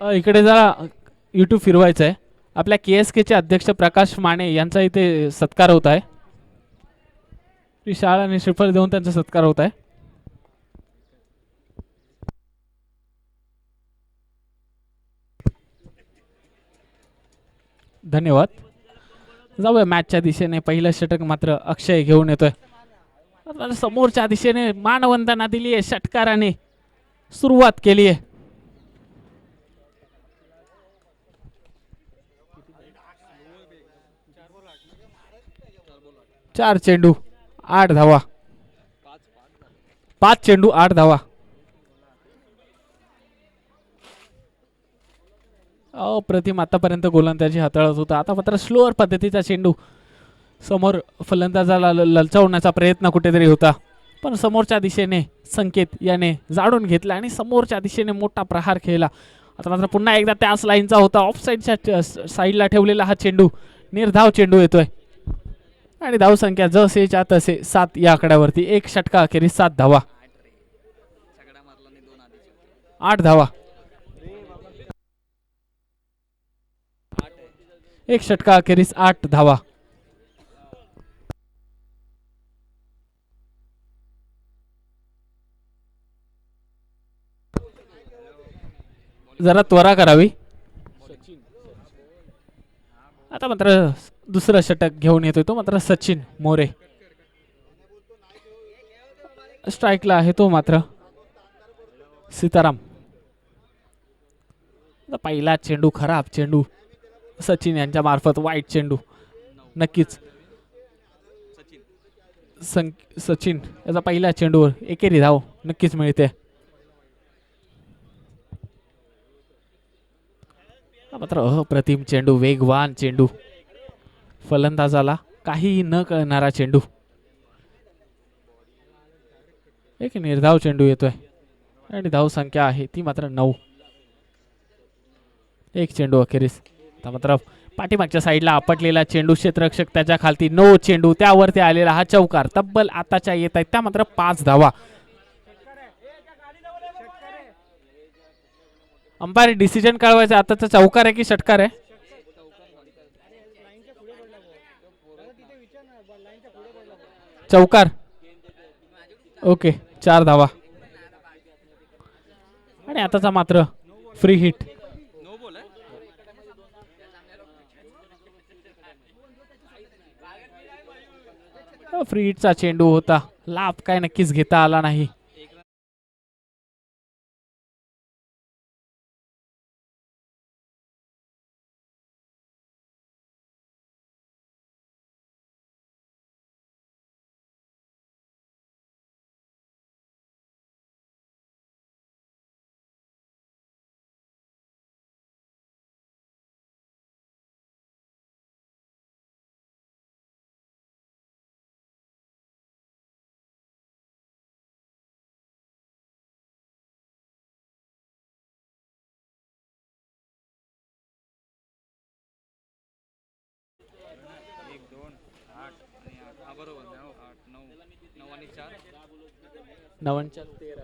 इकडे जरा यूट्यूब फिरवायचं आहे आपल्या के एस केचे अध्यक्ष प्रकाश माने यांचा इथे सत्कार होत आहे. ती शाळा आणि श्रीफळ देऊन त्यांचा सत्कार होत आहे. धन्यवाद. जाऊया मॅचच्या दिशेने. पहिलं षटक मात्र अक्षय घेऊन येतोय. समोरच्या दिशेने मानवंदना दिली आहे षटकाराने सुरुवात केली आहे चार चेंडू आठ धावा. पाच चेंडू आठ धावा. अप्रतिम आतापर्यंत गोलंदाजी हाताळत होता. आता मात्र स्लोअर पद्धतीचा चेंडू. समोर फलंदाजाला ल- ललचावण्याचा प्रयत्न कुठेतरी होता. पण समोरच्या दिशेने संकेत याने जाणून घेतला आणि समोरच्या दिशेने मोठा प्रहार खेळला. आता मात्र पुन्हा एकदा त्याच लाईनचा होता. ऑफ साईडच्या साईडला ठेवलेला हा चेंडू. निर्धाव चेंडू येतोय. आणि धावसंख्या जसेच्या तसे सात या आकड्यावरती एक षटका अखेरीस सात धावा. आठ धावा. एक षटका अखेरीस आठ धावा. जरा त्वरा करावी. आता मात्र दुसरं षटक घेऊन येतोय तो मात्र सचिन मोरे. स्ट्राईकला आहे तो मात्र. सीताराम. पहिला चेंडू खराब चेंडू. सचिन यांच्या मार्फत वाईट चेंडू. नक्कीच. सं सचिन याचा पहिला चेंडूवर एकेरी धाव नक्कीच मिळते. मात्र अप्रतिम चेंडू वेगवान चेंडू. फलंदाजाला काहीही न कळणारा चेंडू. एक निर्धाव चेंडू येतोय आणि धाव संख्या आहे ती मात्र नऊ. एक चेंडू अखेरीस. आता मात्र पाठीमागच्या साईडला आपटलेला चेंडू क्षेत्ररक्षक त्याच्या खालती नो चेंडू. त्यावरती आलेला हा चौकार. तब्बल आताच्या येत आहेत त्या मात्र पाच धावा. अंपायर डिसिजन कळवायचं. आताचा चौकार आहे की षटकार आहे? चौकार. ओके चार धावा. आणि आताचा मात्र फ्री हिट फ्री हिटचा चेंडू होता. लाभ काय नक्कीच घेता आला नाही. नवनच्या तेरा.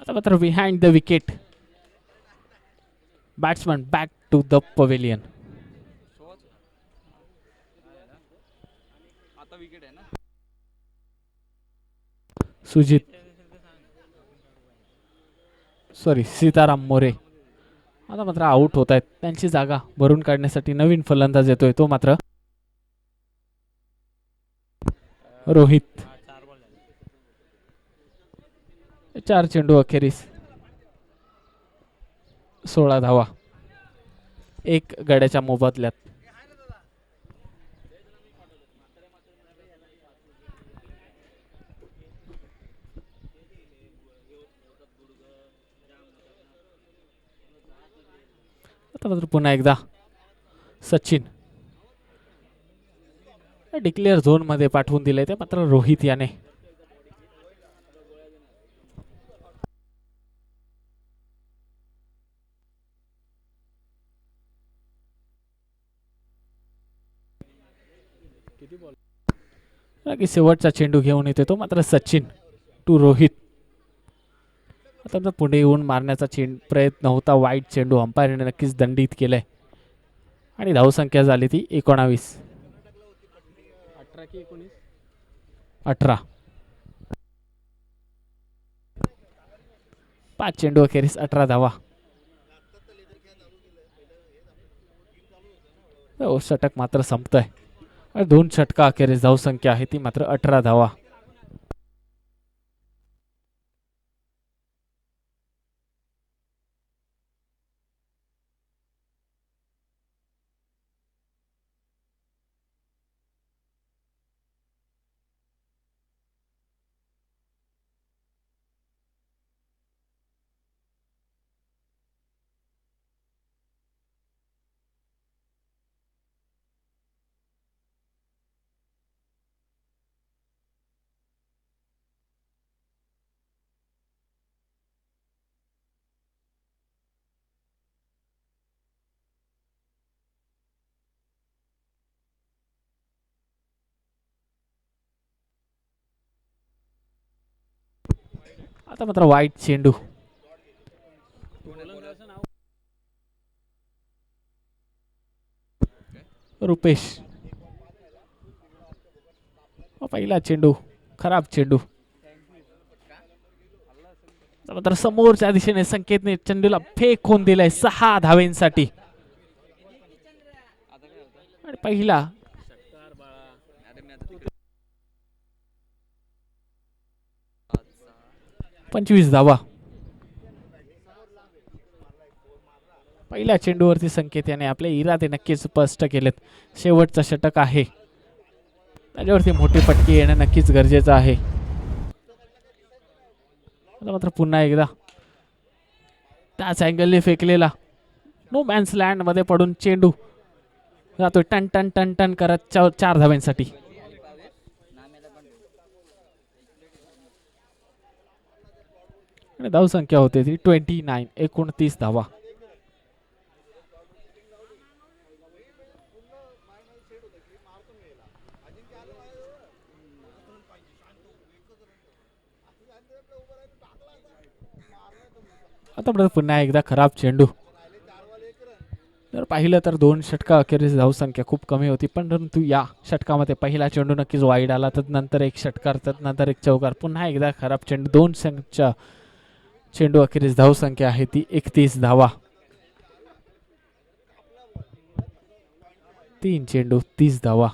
आता मात्र behind the wicket batsman back to the pavilion Sujit. Sorry Sitaram More. आता मात्र आऊट होत आहेत. त्यांची जागा भरून काढण्यासाठी नवीन फलंदाज येतोय तो मात्र. रोहित. चार चेंडू अखेरीस. सोळा धावा. एक गड्याच्या मोबदल्यात. आता पुन्हा एकदा सचिन. डिक्लेअर झोनमध्ये पाठवून दिले ते मात्र रोहित याने. की शेवटचा चेंडू घेऊन येते तो मात्र सचिन टू रोहित. आता पुढे येऊन मारण्याचा चेंड प्रयत्न होता वाईट चेंडू अंपायरने नक्कीच दंडित केलाय. आणि धावसंख्या झाली ती एकोणावीस. अठरा. की एकोणीस अठरा पाच चेंडू अखेरीस अठरा धावा. हो, षटक मात्र संपतंय. आणि दोन षटका अखेरीस धावसंख्या आहे ती मात्र अठरा धावा. आता मात्र वाईट चेंडू. रुपेश. पहिला चेंडू खराब चेंडू. मात्र समोरच्या दिशेने संकेतने चेंडूला फेक होऊन दिलाय सहा धावेंसाठी. आणि पहिला अरे मी आता पंचवीस धावा पहिल्या चेंडूवरती संकेत याने आपले इरादे नक्कीच स्पष्ट केलेत. शेवटचा षटक आहे. त्याच्यावरती मोठी पटकी येणं नक्कीच गरजेचं आहे. मात्र पुन्हा एकदा. त्याच अँगलने फेकलेला. नो मॅन्स लँडमध्ये पडून चेंडू जातोय टन टन टन टन करत चार धाव्यांसाठी आणि धावसंख्या होते ती ट्वेंटी नाईन एकोणतीस धावा. आता परत पुन्हा एकदा खराब चेंडू. जर पाहिलं तर दोन षटका अखेरीस धावसंख्या खूप कमी होती पण परंतु या षटकामध्ये पहिला चेंडू नक्कीच वाईड आला तर नंतर एक षटकार तर नंतर एक चौकार पुन्हा एकदा खराब चेंडू दोन संख्या चेंडू अखेरीस धावसंख्या आहे ती एकतीस धावा. तीन चेंडू तीस धावा.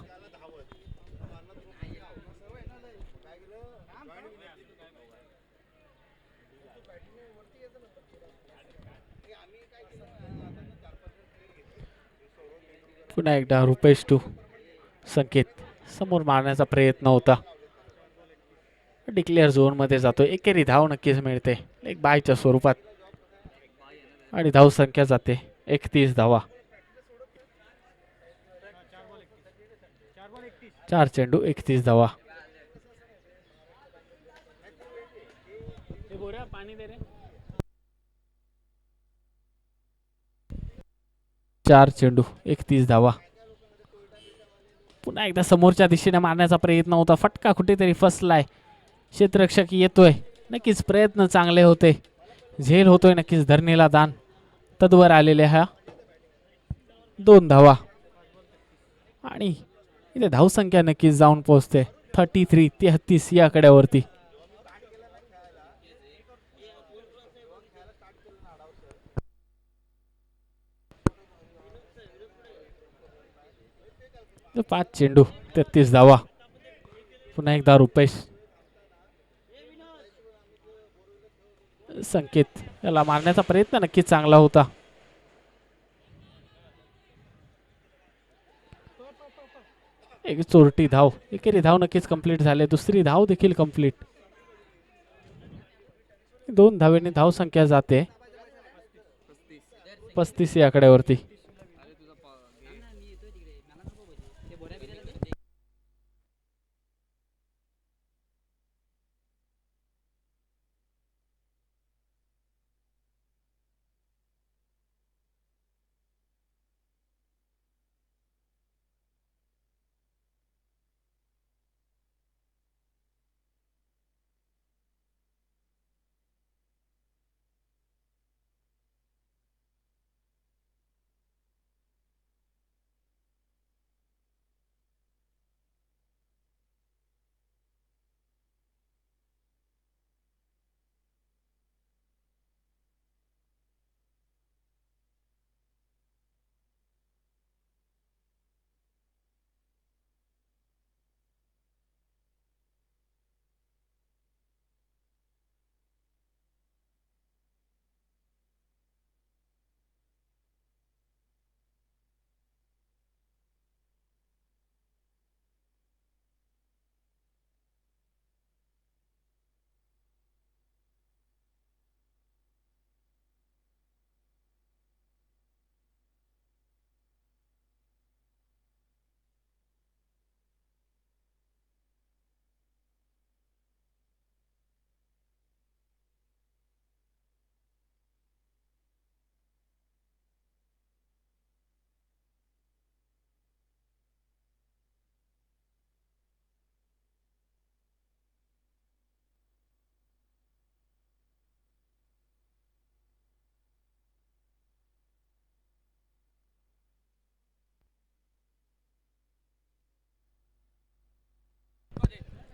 पुन्हा एकदा रुपेश टू संकेत. समोर मारण्याचा प्रयत्न होता. डिक्लेअर झोनमध्ये जातो एकेरी धाव नक्कीच मिळते. एक बायच्या स्वरूपात. आणि धाव संख्या जाते. एकतीस धावा. चार चेंडू एकतीस धावा. चार चेंडू एकतीस धावा. पुन्हा एकदा समोरच्या दिशेने मारण्याचा प्रयत्न होता. फटका कुठेतरी फसलाय. क्षेत्ररक्षक येतोय. नक्कीच प्रयत्न चांगले होते. झेल होतोय नक्कीच धरणीला दान. तद्वर आलेल्या ह्या दोन धावा. आणि इथे धावसंख्या नक्कीच जाऊन पोहोचते. थर्टी थ्री तेहत्तीस या कड्यावरती. पाच चेंडू तेहतीस धावा. पुन्हा एकदा रुपेश. संकेत. याला मारण्याचा प्रयत्न नक्कीच चांगला होता. एक चोरटी धाव. एकेरी धाव नक्कीच कंप्लीट झाले. दुसरी धाव देखील कंप्लीट दोन धावेने धाव संख्या जाते. पस्तीस या आकड्यावरती.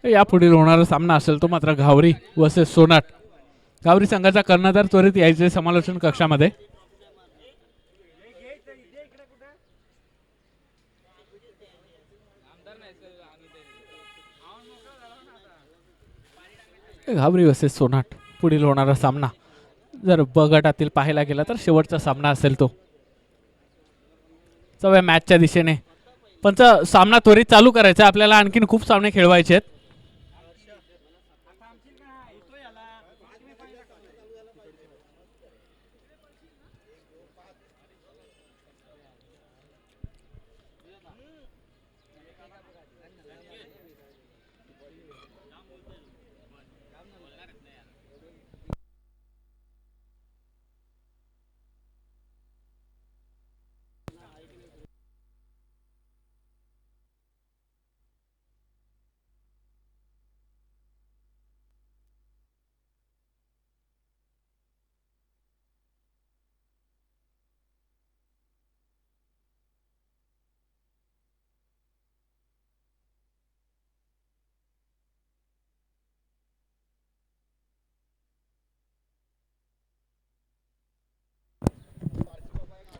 यापुढील होणारा सामना असेल तो मात्र घावरी वर्सेस सोनाट. घावरी संघाचा कर्णधार त्वरित यायचे समालोचन कक्षामध्ये. घाबरी वर्सेस सोनाट. पुढील होणारा सामना. जर ब गटातील पाहायला गेला तर शेवटचा सामना असेल तो. सवय मॅचच्या दिशेने. पण च- सामना त्वरित चालू करायचा. आहे. आपल्याला आणखीन खूप सामने खेळवायचे आहेत.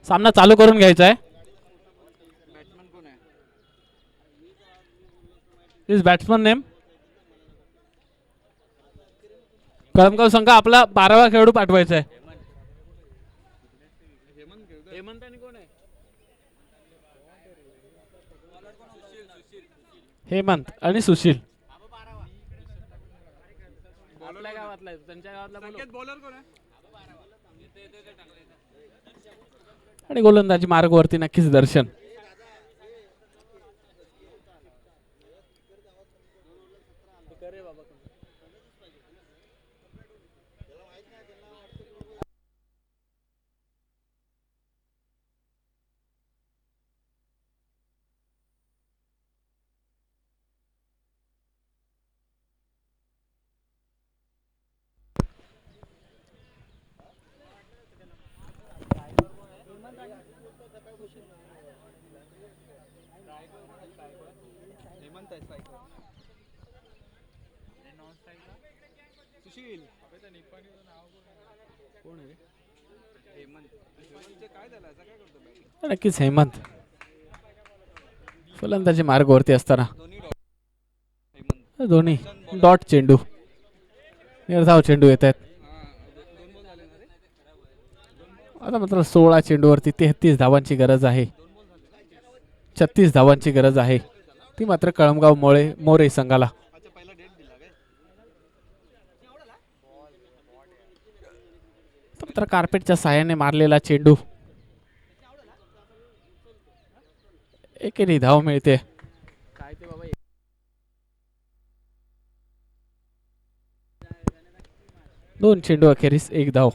सामना चालू करून घ्यायचा आहे. बॅट्समन कोण आहे इज बॅट्समन नेम कळमगाव संघ आपला बारावा खेळाडू पाठवायचा आहे. हेमंत आणि कोण आहे हेमंत आणि सुशील त्यांच्या गावातला. बॉलर कोण आहे? आणि गोलंदाजी मार्गवरती नक्कीच दर्शन. हेमंत आहे स्ट्रायकर सुशील. कोण आहे? हेमंत. काय झालं? काय करतो? नक्कीच हेमंत. फलंदाजी मार्गवरती असताना. दोन्ही डॉट. चेंडू. निर्धाव चेंडू येत आहेत हा दो- दोन बॉल झाले ना रे आता मात्र सोळा चेंडूवरती तेहतीस धावांची गरज आहे. छत्तीस धावांची गरज आहे. ती मात्र कळमगाव मोळे मोरे संघाला. मात्र कार्पेटच्या सहाय्याने मारलेला चेंडू. एकेरी धाव मिळते. काय ते बाबा दोन चेंडू अखेरीस एक धाव.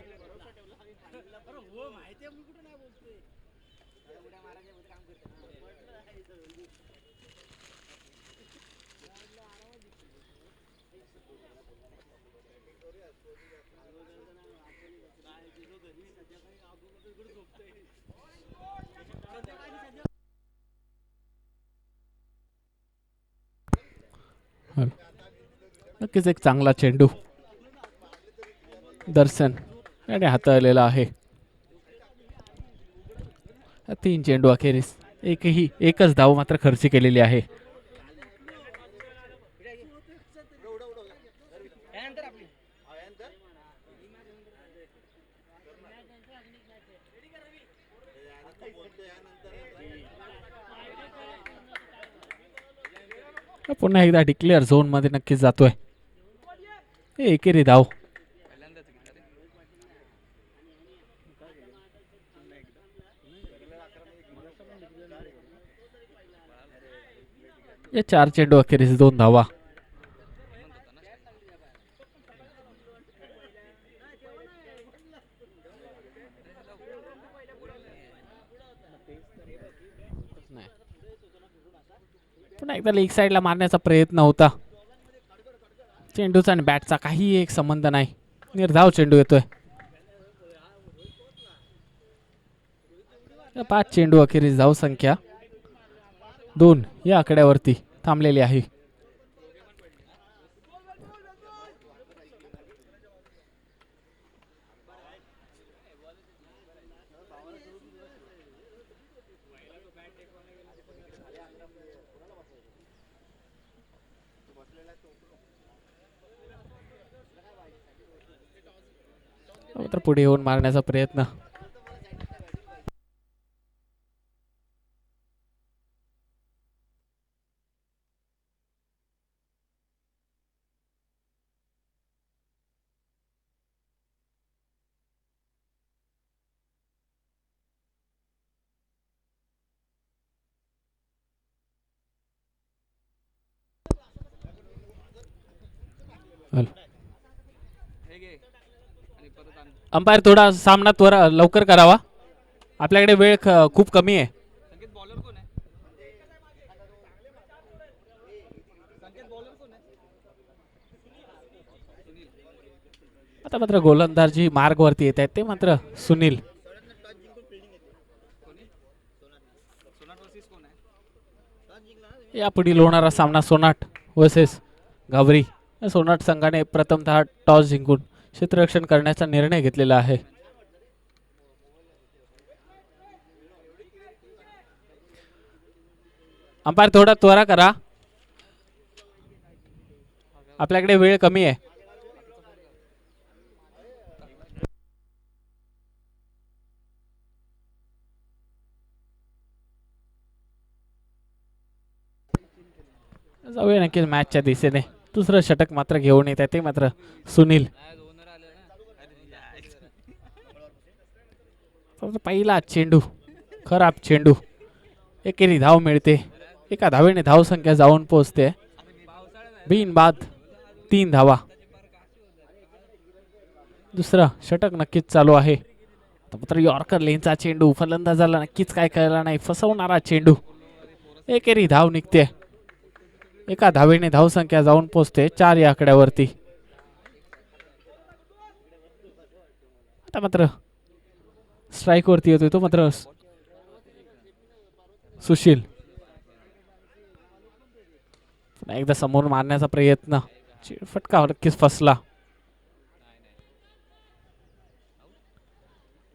नक्कीच एक चांगला चेंडू. दर्शन याने हाताळलेला आहे. तीन चेंडू अखेरीस. एकही एकच धाव मात्र खर्ची केलेली आहे. पुन्हा एकदा डिक्लेअर झोनमध्ये नक्कीच जातोय. हे एकेरी धाव पहिल्यांदाच या चार चेंडू अखेरीस दोन धावा पुन्हा एकदा लेग साईडला मारण्याचा प्रयत्न होता चेंडूचा आणि बॅटचा काही एक संबंध नाही. निर्धाव चेंडू येतोय. पाच चेंडू अखेरीस धाव संख्या दोन या आकड्यावरती थांबलेली आहे. तर पुढे येऊन मारण्याचा प्रयत्न. हॅलो. हे घे अंपायर थोडा सामना त्वरा लवकर करावा. आपल्याकडे वेळ खूप कमी आहे. आता मात्र गोलंदाज जी मार्गवरती येत आहेत ते मात्र सुनील. यापुढील होणारा सामना सोनाट वर्सेस गावरी. या सोनाट संघाने प्रथमतः टॉस जिंकून क्षेत्ररक्षण करण्याचा निर्णय घेतलेला आहे. अंपायर थोडा त्वरा करा. आपल्याकडे वेळ कमी आहे. जाऊया नक्कीच मॅचच्या दिशेने. दुसरं षटक मात्र घेऊन येत आहे ते मात्र सुनील. फक्त पहिला चेंडू खराब चेंडू. एकेरी धाव मिळते. एका धावेने धावसंख्या जाऊन पोहोचते. बिन बाद तीन धावा. दुसरं षटक नक्कीच चालू आहे. आता मात्र यॉर्कर लेनचा चेंडू फलंदाजाला नक्कीच काय कळला नाही. फसवणारा चेंडू. एकेरी धाव निघते. एका धावेने धावसंख्या जाऊन पोचते चार या आकड्यावरती. आता मात्र स्ट्राईक वरती येतोय तो मात्र सुशील. एकदा समोर मारण्याचा प्रयत्न. चे- फटका नक्कीच फसला.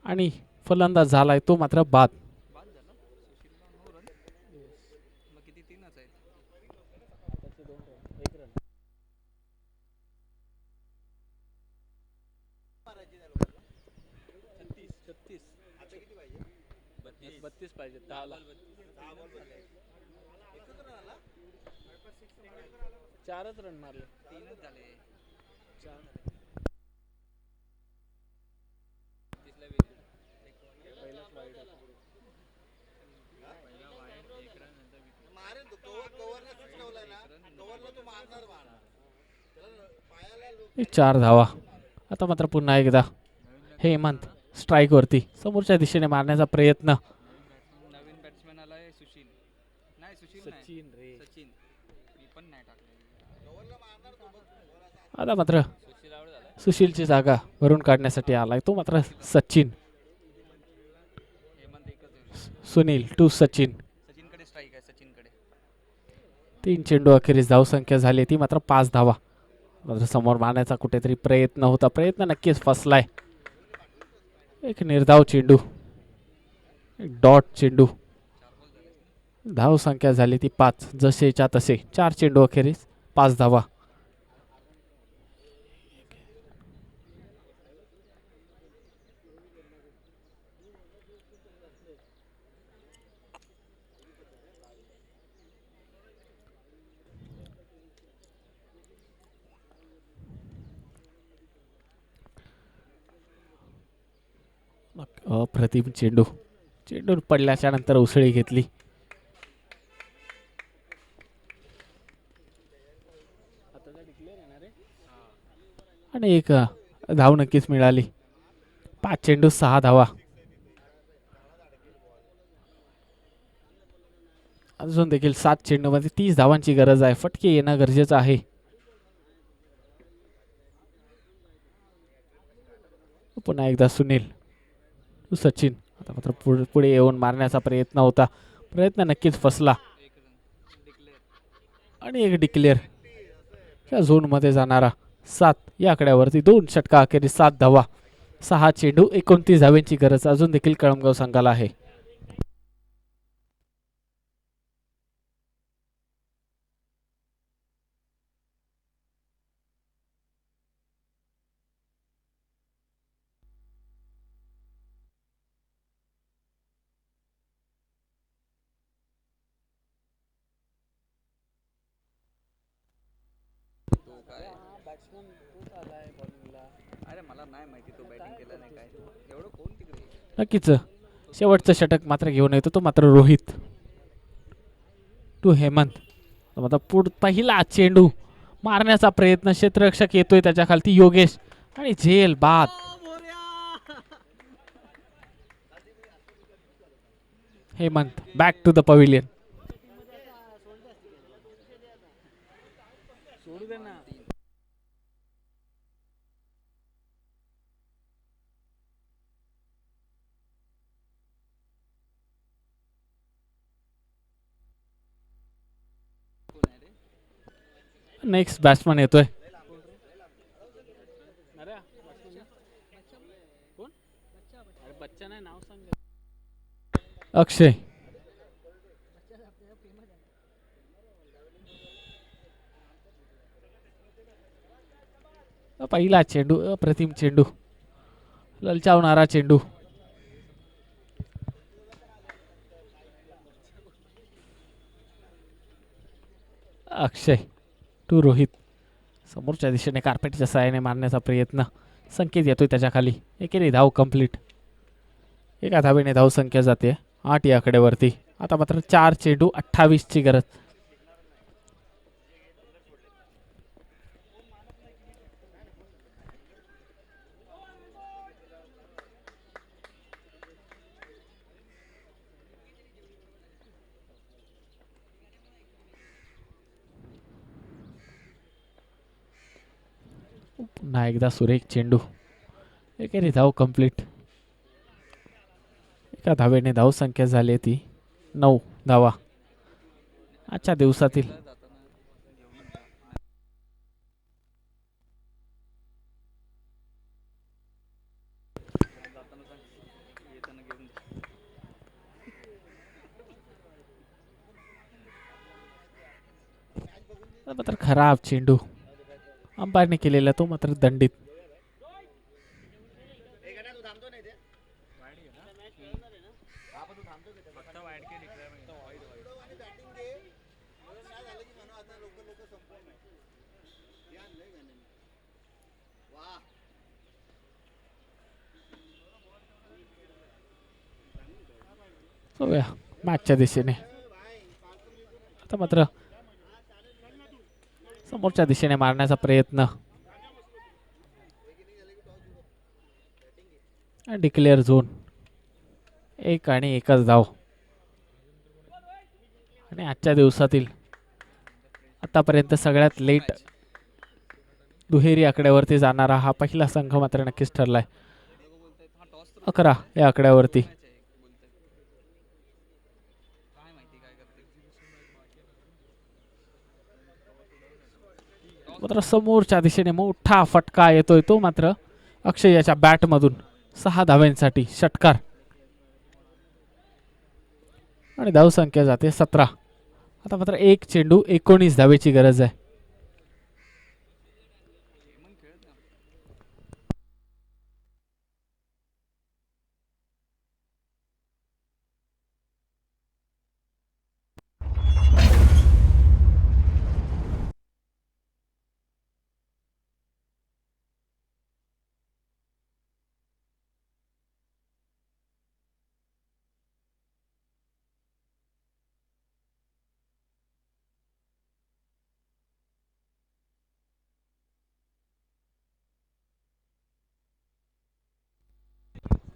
आणि फलंदाज झालाय तो मात्र बाद. बत्तीस पाहिजे चारच रन मारले. तीनच झाले चार धावा. आता मात्र पुन्हा एकदा हेमंत स्ट्राईक वरती. समोरच्या दिशेने मारण्याचा प्रयत्न नवीन बॅट्समॅन आलाय सुशील नाही. नाही रे. सचिन. मी पण नाही टाकले आता मात्र सुशीलची जागा भरून काढण्यासाठी आलाय तो मात्र सचिन. हेमंत एकच आहे. सुनील टू सचिन. सचिनकडे स्ट्राईक आहे सचिनकडे. तीन चेंडू अखेरीस धावसंख्या झाली ती मात्र पाच धावा. मात्र समोर मारण्याचा कुठेतरी प्रयत्न होता. प्रयत्न नक्कीच फसलाय. एक निर्धाव चेंडू. एक डॉट चेंडू. धाव संख्या झाली ती पाच. जसेच्या तसे. चार चेंडू अखेरीस पाच धावा. अप्रतिम चेंडू. चेंडू पडल्याच्या नंतर उसळी घेतली. आणि एक धाव नक्कीच मिळाली. पाच चेंडू सहा धावा. अजून देखील सात चेंडूमध्ये तीस धावांची गरज आहे. फटके येणं गरजेचं आहे. पुन्हा एकदा सुनील. सचिन. आता मात्र पुढे पुढे येऊन मारण्याचा प्रयत्न होता. प्रयत्न नक्कीच फसला. आणि एक डिक्लेअर या झोनमध्ये जाणारा. सात. या आकड्यावरती दोन षटका अखेरीस सात धावा. सहा चेंडू एकोणतीस धाव्यांची गरज अजून देखील कळमगाव संघाला आहे काय अरे मला नाही माहिती तो बॅटिंग केला नाही काय एवढं कोण तिकडे नक्कीच. शेवटचं षटक मात्र घेऊन येतो तो मात्र रोहित. टू हेमंत. आता पुढ पहिला चेंडू. मारण्याचा प्रयत्न क्षेत्ररक्षक येतोय त्याच्या खालती योगेश. आणि झेल बाद. Hemant back to the pavilion next batsman येतोय. अक्षय. पहिला चेंडू अप्रतिम चेंडू. ललचावणारा चेंडू. अक्षय. टू रोहित. समोरच्या दिशेने कार्पेटच्या सहाय्याने मारण्याचा प्रयत्न. संकेत येतोय त्याच्याखाली. एकेरी धाव कंप्लीट एका धावेने धावसंख्या जाते. आठ या आकड्यावरती आता मात्र चार चेंडू अठ्ठावीसची गरज. पुन्हा एकदा सुरेख चेंडू. एकेरी धाव कंप्लीट एका धावेने धाव संख्या झाली ती नऊ धावा. आजच्या दिवसातील खराब चेंडू. अंपायरने केलेला तो मात्र दंडित. मॅचच्या दिशेने. आता मात्र समोरच्या दिशेने मारण्याचा प्रयत्न. डिक्लेअर झोन एक आणि एकच धाव. आणि आजच्या दिवसातील आतापर्यंत सगळ्यात लेट दुहेरी आकड्यावरती जाणारा हा पहिला संघ मात्र नक्कीच ठरलाय. अकरा या आकड्यावरती काय माहिती काय करते मात्र समोरच्या दिशेने मोठा फटका येतोय तो मात्र अक्षय याच्या बॅटमधून सहा धाव्यांसाठी षटकार. आणि धावसंख्या जाते सतरा. आता मात्र एक चेंडू एकोणीस धावेची गरज आहे.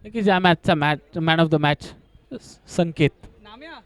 की ज्या मॅचचा match man of the match Sanket Namya